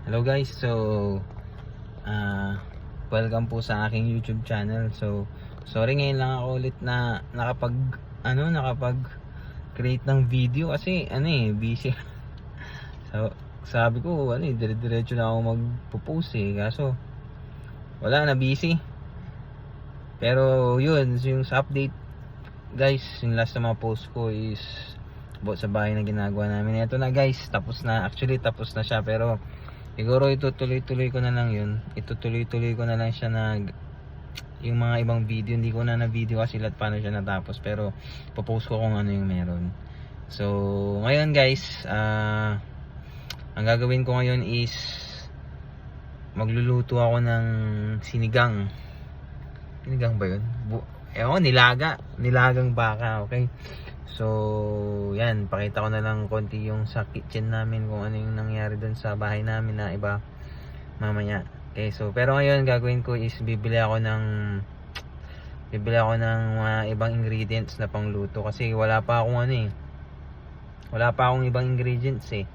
Hello guys, so ah welcome po sa aking YouTube channel. So sorry ngayon lang ako ulit na nakapag ano nakapag create ng video kasi ano eh busy. so sabi ko ano eh dire-diretso na ako magpo-post eh kaso wala na busy. Pero yun, yung sa update guys, yung last na mga post ko is about sa bahay na ginagawa namin. Ito na guys, tapos na. Actually, tapos na siya. Pero, siguro itutuloy-tuloy ko na lang yun. Itutuloy-tuloy ko na lang siya na yung mga ibang video. Hindi ko na na-video kasi lahat paano siya natapos. Pero, popost ko kung ano yung meron. So, ngayon guys, ah ang gagawin ko ngayon is magluluto ako ng sinigang. Sinigang ba yun? Bu Ewan, nilaga. Nilagang baka, okay? So, yan, pakita ko na lang konti yung sa kitchen namin kung ano yung nangyari dun sa bahay namin na iba mamaya. Okay, so, pero ngayon gagawin ko is bibili ako ng bibili ako ng mga ibang ingredients na pangluto kasi wala pa akong ano eh. Wala pa akong ibang ingredients eh.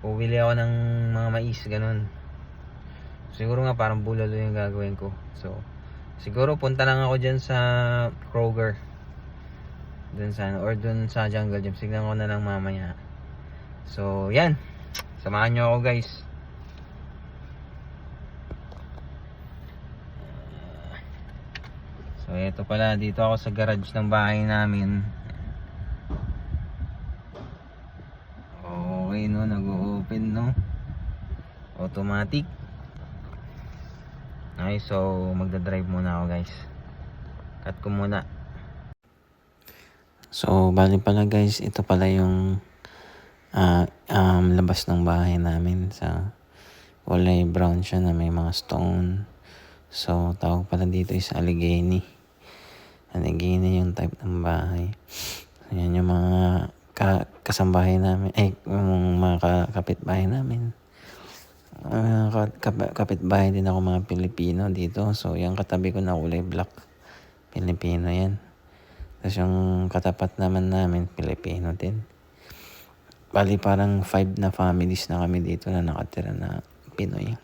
Bumili ako ng mga mais, ganun. Siguro nga parang bulalo yung gagawin ko. So, siguro punta lang ako dyan sa Kroger dun sa ano, or dun sa Jungle Gym. Signan ko na lang mamaya. So, yan. Samahan nyo ako guys. So, ito pala. Dito ako sa garage ng bahay namin. Okay, no. Nag-open, no. Automatic. Okay, so magdadrive muna ako guys. Cut ko muna. So, bali pala guys, ito pala yung ah, um, labas ng bahay namin sa kulay brown siya na may mga stone. So, tawag pala dito is Allegheny. Allegheny yung type ng bahay. Ayan yung mga ka kasambahay namin, eh, yung mga ka kapitbahay namin. Uh, kap- kapitbahay din ako mga Pilipino dito. So, yung katabi ko na kulay black. Pilipino yan. Tapos yung katapat naman namin, Pilipino din. Bali parang five na families na kami dito na nakatira na Pinoy.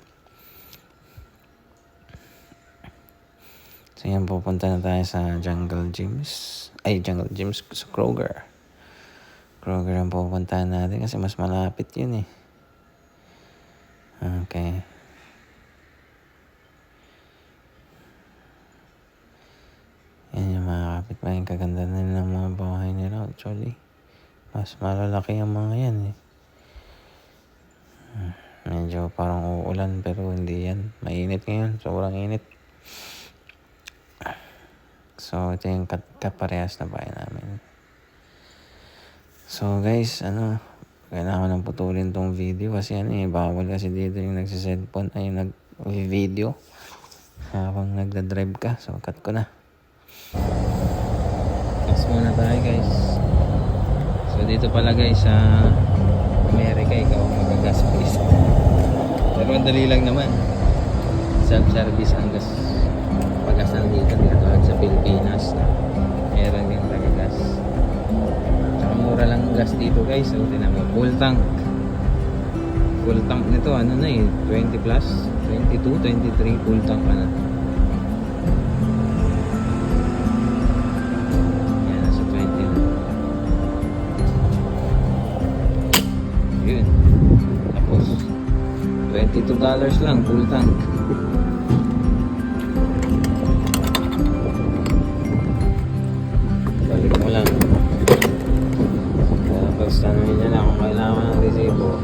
So yan, pupunta na tayo sa Jungle Gyms. Ay, Jungle Gyms sa Kroger. Kroger ang pupuntahan natin kasi mas malapit yun eh. Okay. Yan yung mga kapitbahay. Ang Kaganda na ng mga bahay nila actually. Mas malalaki ang mga yan eh. Hmm, Medyo parang uulan pero hindi yan. Mainit ngayon. Sobrang init. So, ito yung kaparehas na bahay namin. So, guys, ano, kailangan nang putulin tong video kasi ano eh, bawal kasi dito yung nagsiselfone ay yung nag-video habang nagda-drive ka. So, cut ko na. Gas muna tayo guys. So dito pala guys sa Amerika ikaw magagas please. Pero madali lang naman. Self-service ang gas. Pagas nandito dito at sa Pilipinas. Meron din tagagas. Tsaka mura lang ang gas dito guys. So tinan mo, full tank. Full tank nito ano na eh, 20 plus, 22, 23 full tank na. $22 lang, full tank. Balik mo lang. Tapos, tanongin niya lang kung kailangan ng resibo.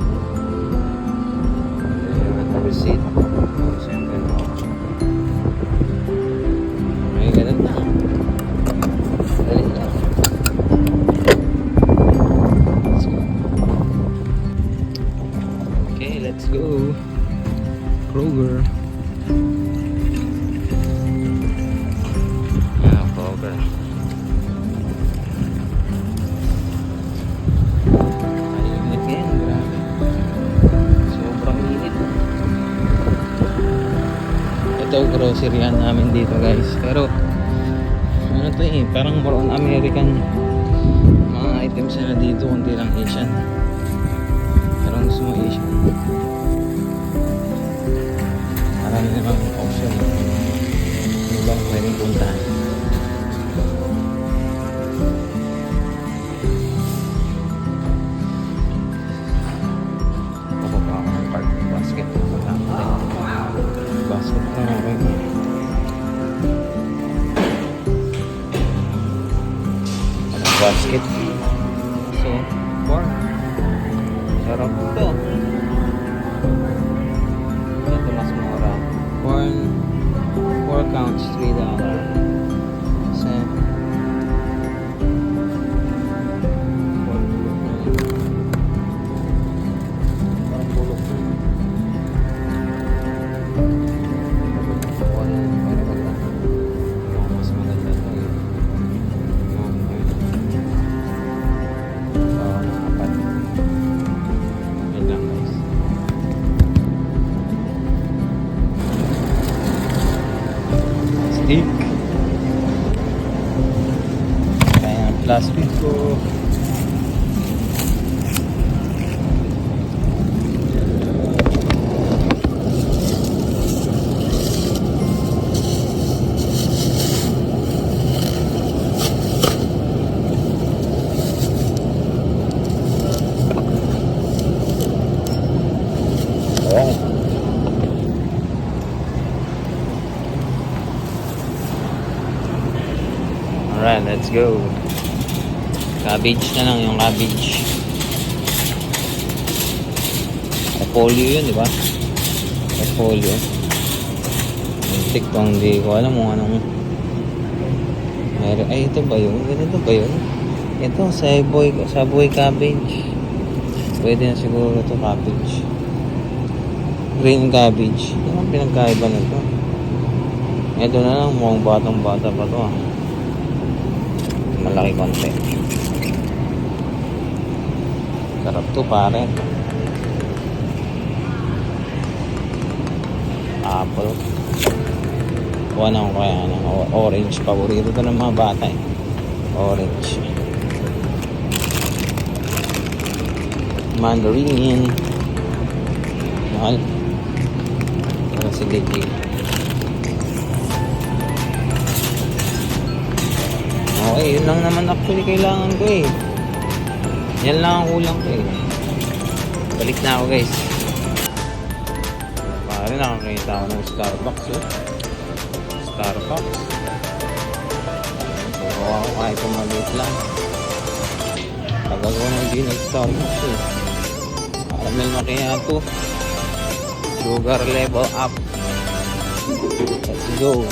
Ayun, ang receipt. Siyempre. Okay, na. Lang. Let's go. Kroger. Ah, Kroger. Ito, groceryan namin dito guys. Pero, ano to eh, parang more American mga items na dito, kundi lang Asian. Parang gusto mo Asian dami namang option. Ano bang pwedeng puntahan? Go. Cabbage na lang yung cabbage. Repolyo yun, di ba? Repolyo. Muntik pang di ko alam kung anong... Meron, ay, ito ba yun? Ganito ba yun? Ito, saboy, saboy cabbage. Pwede na siguro ito cabbage. Green cabbage. Yan pinagkaiba na ito. Ito na lang, mukhang batang bata pa to ah malaki konti. Sarap to pare. Apple. Kuha na ko kaya ng o- orange. Paborito to ng mga bata eh. Orange. Mandarin. Mahal. Para si Legit Okay, yun lang naman actually kailangan ko eh. Yan lang ang kulang ko eh. Balik na ako guys. Pare nakakita ako ng Starbucks eh. Starbucks. So ako kahit kung maliit lang. Tagal ko na hindi nag-Starbucks eh. Caramel macchiato. Sugar level up. Let's go.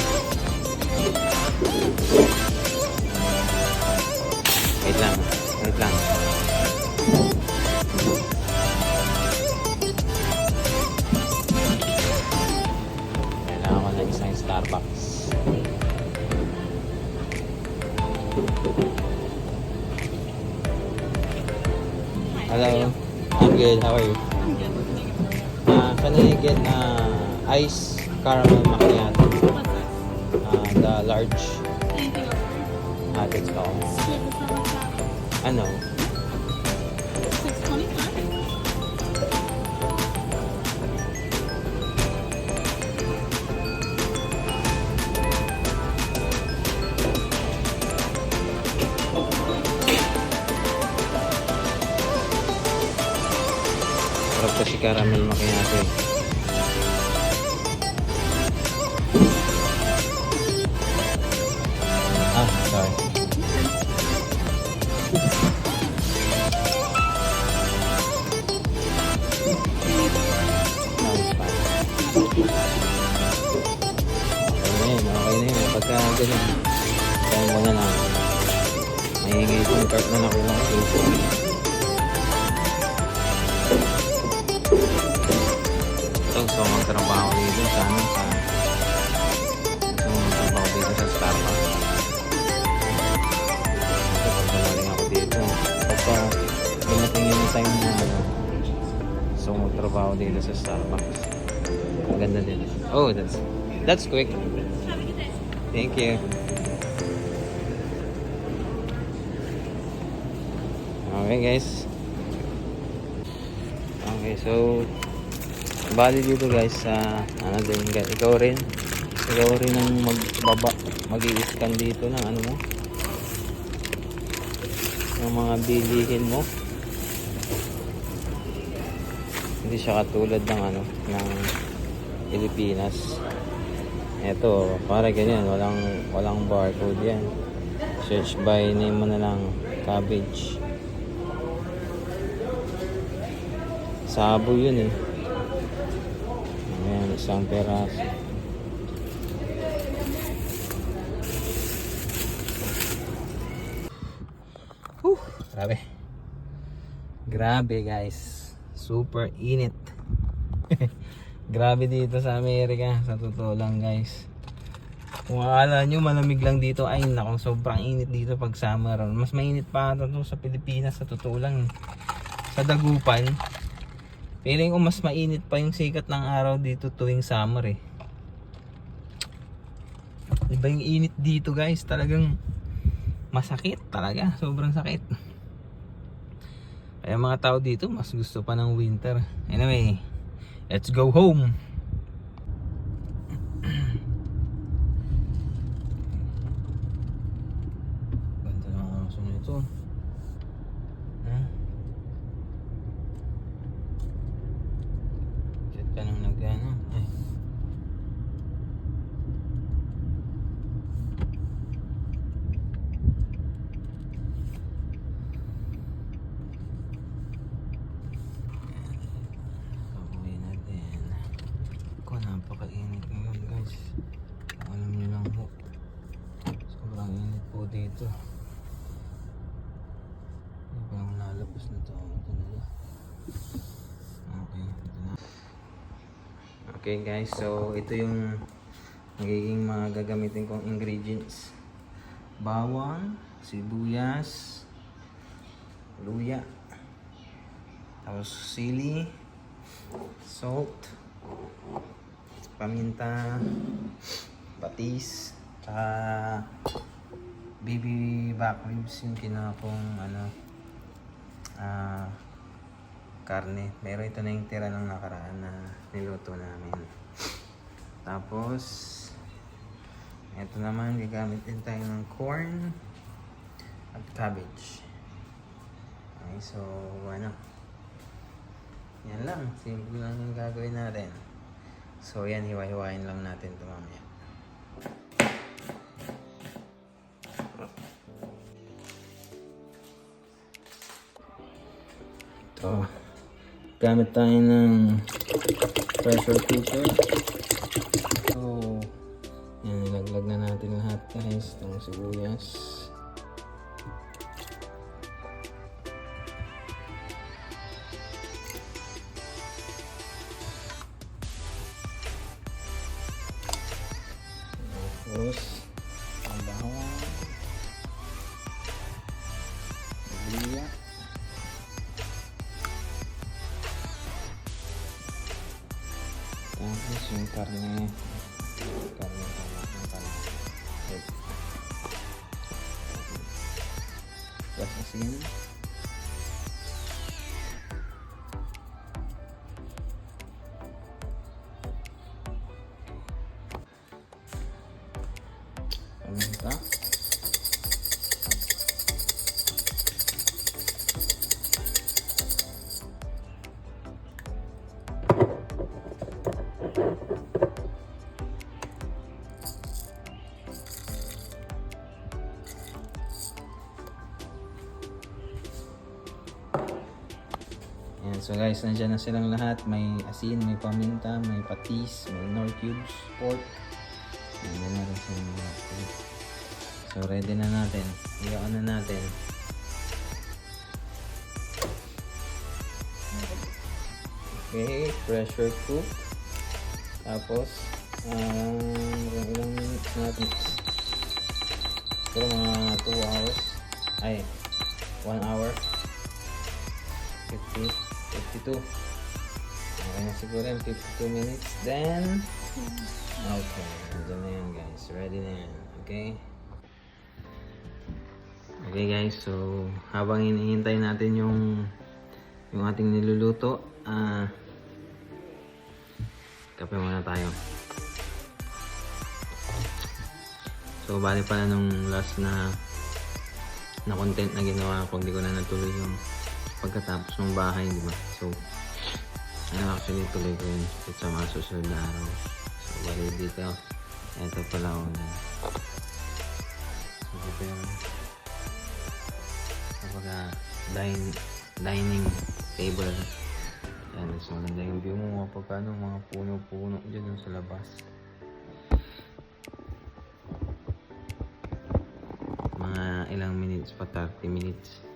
Hello. I'm good. How are you? Uh, can I get uh, ice caramel macchiato? Uh, the large. Ah, that's all. Ano? Sarap caramel macchiato. Ah, sorry. Fine. Okay okay na yun. Pagka ganyan, kaya mo na lang. Mahingi itong cart na nakuha ko. Dito sa Starbucks. Ang ganda din. Oh, that's that's quick. Thank you. Okay guys. Okay, so bali dito guys sa ano din ikaw rin ikaw rin ang magbaba mag scan dito ng ano mo ng mga bilihin mo hindi siya katulad ng ano ng Pilipinas. Eto para ganyan walang walang barcode yan. Search by name mo na lang cabbage. Sabo yun eh. Ayan isang peraso. Whew, grabe. Grabe guys. Super init. grabe dito sa Amerika. Sa totoo lang guys. Kung akala nyo malamig lang dito, ay nakong sobrang init dito pag summer. Mas mainit pa ata sa Pilipinas sa totoo lang. Sa Dagupan, feeling ko mas mainit pa yung sikat ng araw dito tuwing summer eh. Iba yung init dito guys, talagang masakit talaga, sobrang sakit. Kaya mga tao dito mas gusto pa ng winter. Anyway, let's go home. Ganda ng aso na ito. Ha? Chat ka nang nagano. Ay. Pauwi na din. Ako, napakainit ngayon guys. Kung alam nyo lang po. Sobrang init po dito. Ano ba yung lalabas na to? Ito na lang. Okay, ito na. Okay guys, so ito yung magiging mga gagamitin kong ingredients. Bawang, sibuyas, luya, tapos sili, salt, paminta, patis, tsaka baby back ribs yung kinuha kong ano, ah, karne. Pero ito na yung tira ng nakaraan na niluto namin. Tapos, ito naman, gagamit din tayo ng corn at cabbage. Okay, so, ano, yan lang. Simple lang yung gagawin natin. So, yan, hiwa-hiwain lang natin ito mamaya. Ito. Gamit tayo ng pressure cooker. So, yan, nilaglag na natin lahat guys. Itong sibuyas. Tapos yung karne. Karne tama yung karne. Wait. So guys, nandiyan na silang lahat. May asin, may paminta, may patis, may nor cubes, pork. Nandiyan na rin silang lahat. So ready na natin. Iyakan na natin. Okay, pressure cook. Tapos, um, ilang minutes natin. Pero mga 2 hours. Ay, 1 hour. 50, 52. Okay na siguro yung 52 minutes. Then, okay. Nandiyan na yan guys. Ready na yan. Okay? Okay guys, so habang hinihintay natin yung yung ating niluluto, ah kape muna tayo. So, bali pala nung last na na content na ginawa ko, hindi ko na natuloy yung pagkatapos ng bahay, di ba? So, ano actually tuloy ko yun sa mga susunod na araw. So, bali dito, ito pala ako na. So, dito yung dine, dining table. Yan, so maganda yung view mo kapag ano, mga puno-puno dyan sa labas. Mga ilang minutes pa, 30 minutes.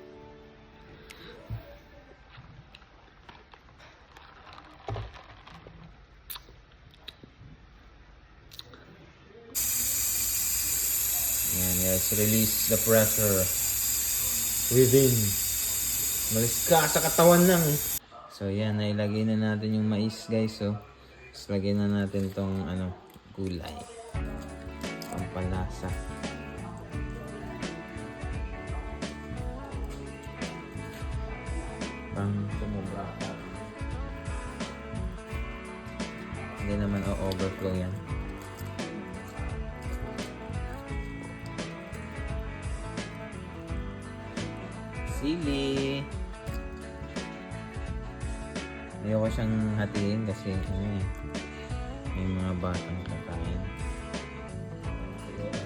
Yes, release the pressure within. Malis ka sa katawan lang. So yan, nailagay na natin yung mais guys. So, tapos lagyan na natin tong ano, gulay. Pampalasa. Pang tumubra. Hindi naman o-overflow yan. Sili. Ayoko siyang hatiin kasi ano eh, may mga batang kakain. Hmm.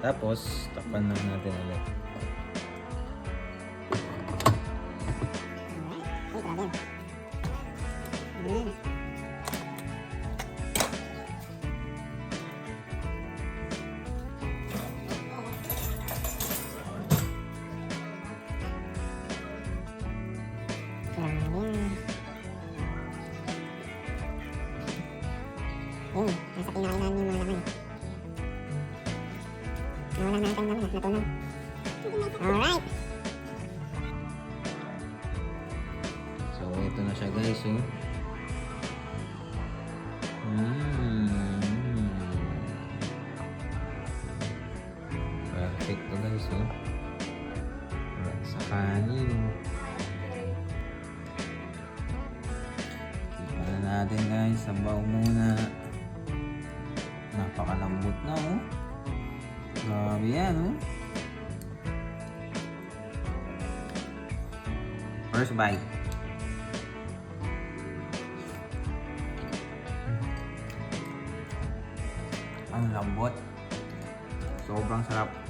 Tapos, takpan lang natin ulit. Guys, oh. Alright, Sa kanin. Tignan na natin guys, sabaw muna. Napakalambot na, oh. Grabe yan, oh. First bite. Ang lambot. Sobrang sarap.